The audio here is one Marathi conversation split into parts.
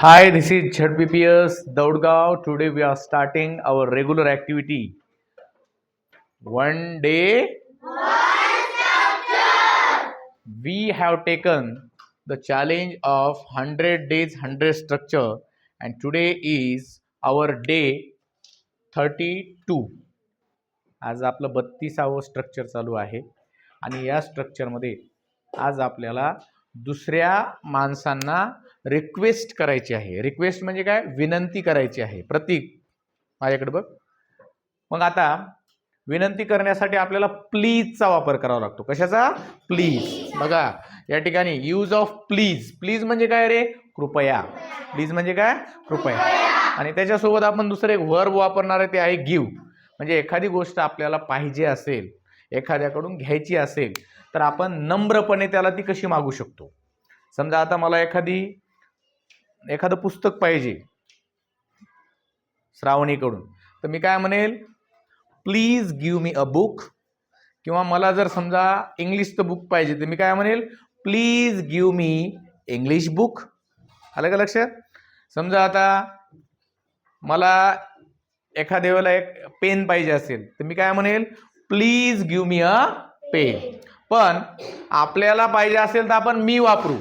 Hi, this is ZBPS Daudgaon. Today we are starting our regular activity. One day, we have taken the challenge of 100 days, 100 structure, and today is our day 32. आज आपलं बत्तीसावं स्ट्रक्चर चालू आहे आणि या स्ट्रक्चरमध्ये आज आपल्याला दुसऱ्या माणसांना रिक्वेस्ट करायची आहे. रिक्वेस्ट म्हणजे काय? विनंती करायची आहे. प्रतीक. माझ्याकडे बघ. मग आता विनंती करण्यासाठी आपल्याला प्लीजचा वापर करावा लागतो. कशाचा? प्लीज बघा. या ठिकाणी यूज ऑफ प्लीज प्लीज म्हणजे काय रे? कृपया. प्लीज म्हणजे काय? कृपया. आणि त्याच्यासोबत आपण दुसरं एक वर्ब वापरणार आहे ते आहे गिव म्हणजे एखादी गोष्ट आपल्याला पाहिजे असेल एखाद्याकडून घ्यायची असेल तर आपण नम्रपणे त्याला ती कशी मागू शकतो? समजा आता मला एखादी एखादं पुस्तक पाहिजे श्रावणीकडून तर मी काय म्हणेल? Please give me a book किंवा मला जर समजा इंग्लिशचं बुक पाहिजे तर मी काय म्हणेल? Please give me English book आलं का लक्षात? समजा आता मला एखाद्या वेळेला एक पेन पाहिजे असेल तर मी काय म्हणेल? Please give me a pen पण आपल्याला पाहिजे असेल तर आपण मी वापरू.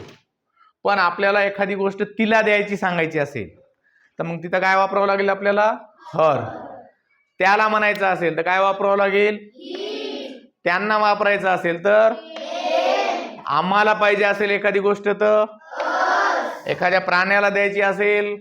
पण आपल्याला एखादी गोष्ट तिला द्यायची सांगायची असेल तर मग तिथं काय वापरावं लागेल आपल्याला? हर. त्याला म्हणायचं असेल तर काय वापरावं लागेल? त्यांना वापरायचं असेल तर? आम्हाला पाहिजे असेल एखादी गोष्ट तर? एखाद्या प्राण्याला द्यायची असेल?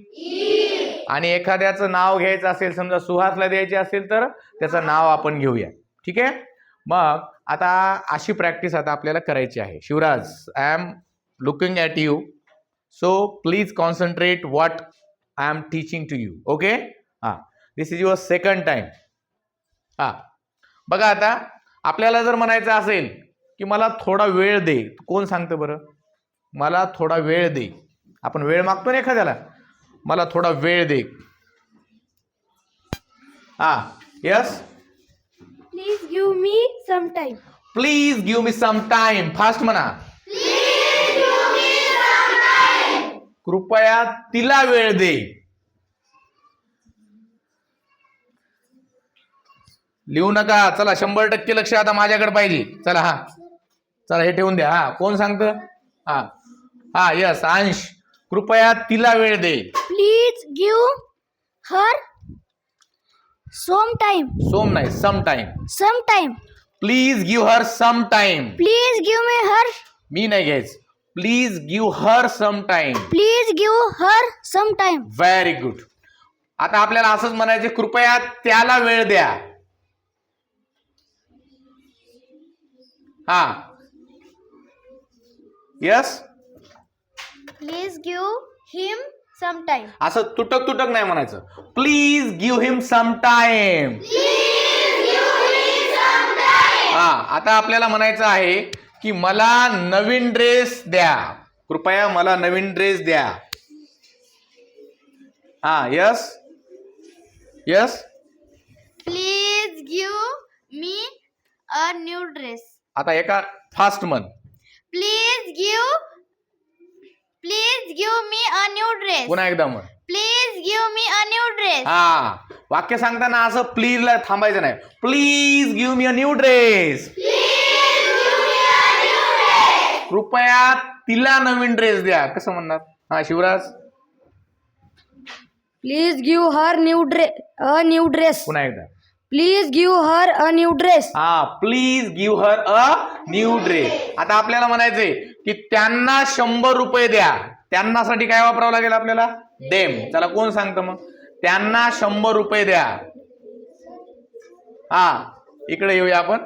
आणि एखाद्याचं नाव घ्यायचं असेल समजा सुहासला द्यायची असेल तर? त्याचं नाव आपण घेऊया. ठीक आहे? मग आता अशी प्रॅक्टिस आता आपल्याला करायची आहे. Shivraj I am looking at you so please concentrate what I am teaching to you okay हां. This is your second time हां. बघा आता आपल्याला जर म्हणायचं असेल की मला थोडा वेळ दे कोण सांगतं बरं? मला थोडा वेळ दे. आपण वेळ मागतो ना एखाद्याला? मला थोडा वेळ दे. हां. Yes Please give me some time. Please give me some time fast म्हणा. कृपया तिला वेळ दे. लिहू नका. चला शंभर टक्के लक्ष आता माझ्याकडे पाहिजे. चला हा. चला हे ठेवून द्या. हा कोण सांगतं? हा. हा यस अंश. कृपया तिला वेळ दे. Please give her some time. सोम नाही some time Some time. Please give her some time Please give me her. मी नाही घ्यायच please give her some time Please give her some time. Very good आता आपल्याला असंच म्हणायचे कृपया त्याला वेळ द्या हा yes Please give him some time. असं तुटक तुटक नाही म्हणायचं please give him some time हा आता आपल्याला म्हणायचं आहे की मला नवीन ड्रेस द्या. कृपया मला नवीन ड्रेस द्या. हा yes yes Please give me a new dress. आता एका फास्ट म्हण. Please give. Please give me a new dress. पुन्हा एकदा म्हण Please give me a new dress. हा वाक्य सांगताना असं प्लीज ला थांबायचं नाही please give me a new dress कृपया तिला नवीन ड्रेस द्या कसं म्हणणार हा Shivraj Please give her new dress. A new dress. पुन्हा एकदा Please give her a new dress. हा please give her a new dress आता आपल्याला म्हणायचंय की त्यांना शंभर रुपये द्या त्यांना साठी काय वापरावं लागेल आपल्याला देम चला कोण सांगतं मग त्यांना शंभर रुपये द्या हा इकडे येऊया आपण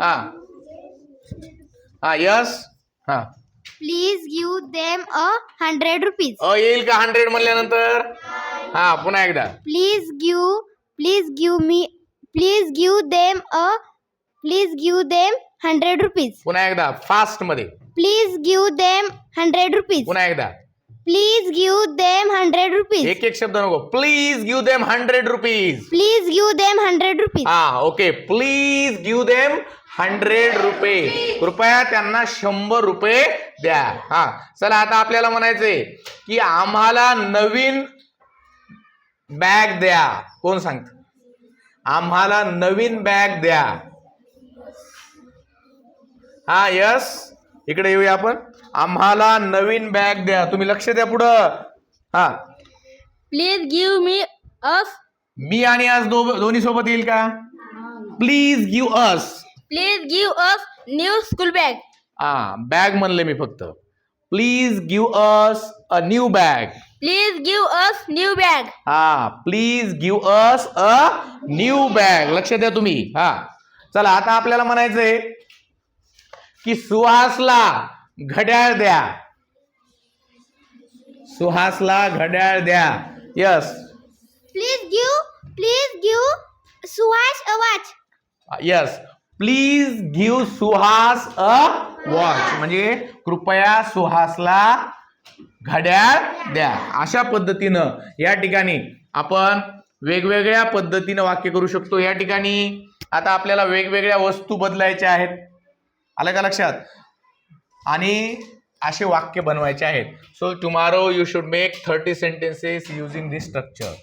हा हा यस हा Please give them a hundred rupees. अ येईल का हंड्रेड म्हणल्यानंतर हा पुन्हा एकदा Please give. Please give me. Please give them a. Please give them hundred rupees. पुन्हा एकदा फास्टमध्ये. Please give them hundred rupees. पुन्हा एकदा. Please give them hundred rupees. एक एक शब्द नको. Please give them hundred rupees Please give them hundred rupees. हा okay please give them hundred रुपये कृपया त्यांना शंभर रुपये द्या. हा चला आता आपल्याला म्हणायचंय की आम्हाला नवीन बॅग द्या. कोण सांगत? आम्हाला नवीन बॅग द्या. हा यस इकडे येऊया आपण. आम्हाला नवीन बॅग द्या. तुम्ही लक्ष द्या पुढं. हा. प्लीज गिव मी अस मी आणि आज दो दोन्ही सोबत येईल का? Please give us please give us new school bag हा बॅग म्हणले मी फक्त. Please give us a new bag please give us new bag हा please give us a new bag लक्ष द्या तुम्ही. हा. चला आता आपल्याला म्हणायचंय की सुहासला घड्याळ द्या. सुहासला घड्याळ द्या. Yes please give please give Suhas a watch yes please give Suhas a watch म्हणजे कृपया सुहासला घड्याळ द्या. अशा पद्धतीनं या ठिकाणी आपण वेगवेगळ्या पद्धतीनं वाक्य करू शकतो. या ठिकाणी आता आपल्याला वेगवेगळ्या वस्तू बदलायच्या आहेत. आलं का लक्षात? आणि असे वाक्य बनवायचे आहेत. So tomorrow you should make thirty sentences using this structure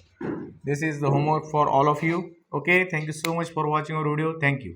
this is the homework for all of you okay thank you so much for watching our video thank you